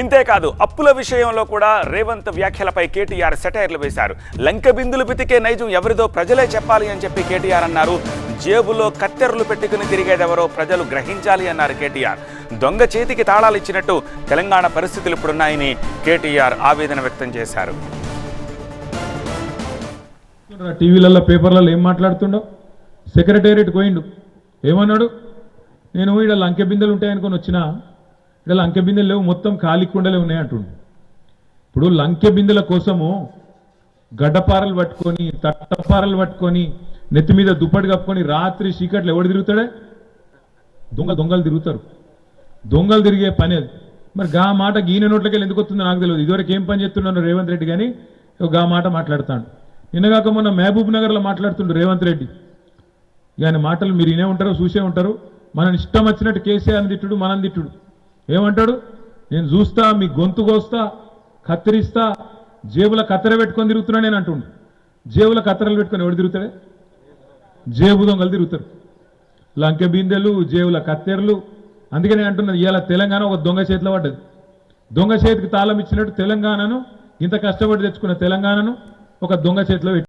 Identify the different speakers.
Speaker 1: ఇంతేకాదు అప్పుల విషయంలో కూడా రేవంత్ వ్యాఖ్యలపై కేటీఆర్ సెటైర్లు వేశారు. లంక బిందులు పితికే నైజం ఎవరిదో ప్రజలే చెప్పాలి అని చెప్పి కేటీఆర్ అన్నారు. జేబులో కత్తెరలు పెట్టుకుని తిరిగేదెవరో ప్రజలు గ్రహించాలి అన్నారు కేటీఆర్. దొంగ చేతికి తాళాలు ఇచ్చినట్టు తెలంగాణ పరిస్థితులు ఇప్పుడున్నాయని కేటీఆర్ ఆవేదన వ్యక్తం చేశారు.
Speaker 2: టీవీలలో పేపర్లలో ఏం మాట్లాడుతుండో? సెక్రటేరియట్ పోయిండు. ఏమన్నాడు? నేను ఇక్కడ లంకె బిందెలు ఉంటాయనుకొని వచ్చిన ఇక్కడ లంకె బిందెలు లేవు మొత్తం ఖాళీ కుండలే ఉన్నాయి అంటుండు. ఇప్పుడు లంకె బిందెల కోసము గడ్డపారలు పట్టుకొని తట్టపారలు పట్టుకొని నెత్తి మీద దుప్పటి కప్పుకొని రాత్రి చీకట్లు ఎవడు తిరుగుతాడే? దొంగ దొంగలు తిరుగుతారు. దొంగలు తిరిగే పని అది. మరి గా మాట గీన నోట్లకి ఎందుకు వస్తుందో నాకు తెలియదు. ఇదివరకు ఏం పని చేస్తున్నాను రేవంత్ రెడ్డి కానీ గా మాట మాట్లాడతాడు. నిన్నగాక మొన్న మహబూబ్ నగర్లో మాట్లాడుతుండు రేవంత్ రెడ్డి. ఇక ఆయన మాటలు మీరు వినే ఉంటారు చూసే ఉంటారు మనని ఇష్టం వచ్చినట్టు కేసీఆర్ తిట్టుడు మనం తిట్టుడు. ఏమంటాడు? నేను చూస్తా మీ గొంతు కోస్తా కత్తిరిస్తా జేబుల కత్తెర పెట్టుకొని తిరుగుతున్నా నేను అంటుండు. జేబుల కత్తెరలు పెట్టుకొని ఎవడు తిరుగుతాడే? జేబు దొంగలు తిరుగుతారు. లంకె బిందెలు జేబుల కత్తెరలు. అందుకే నేను అంటున్నాను ఇవాళ తెలంగాణ ఒక దొంగ చేతిలో పడ్డది. దొంగ చేతికి తాళం ఇచ్చినట్టు తెలంగాణను ఇంత కష్టపడి తెచ్చుకున్న తెలంగాణను ఒక దొంగ చేతిలో పెట్టి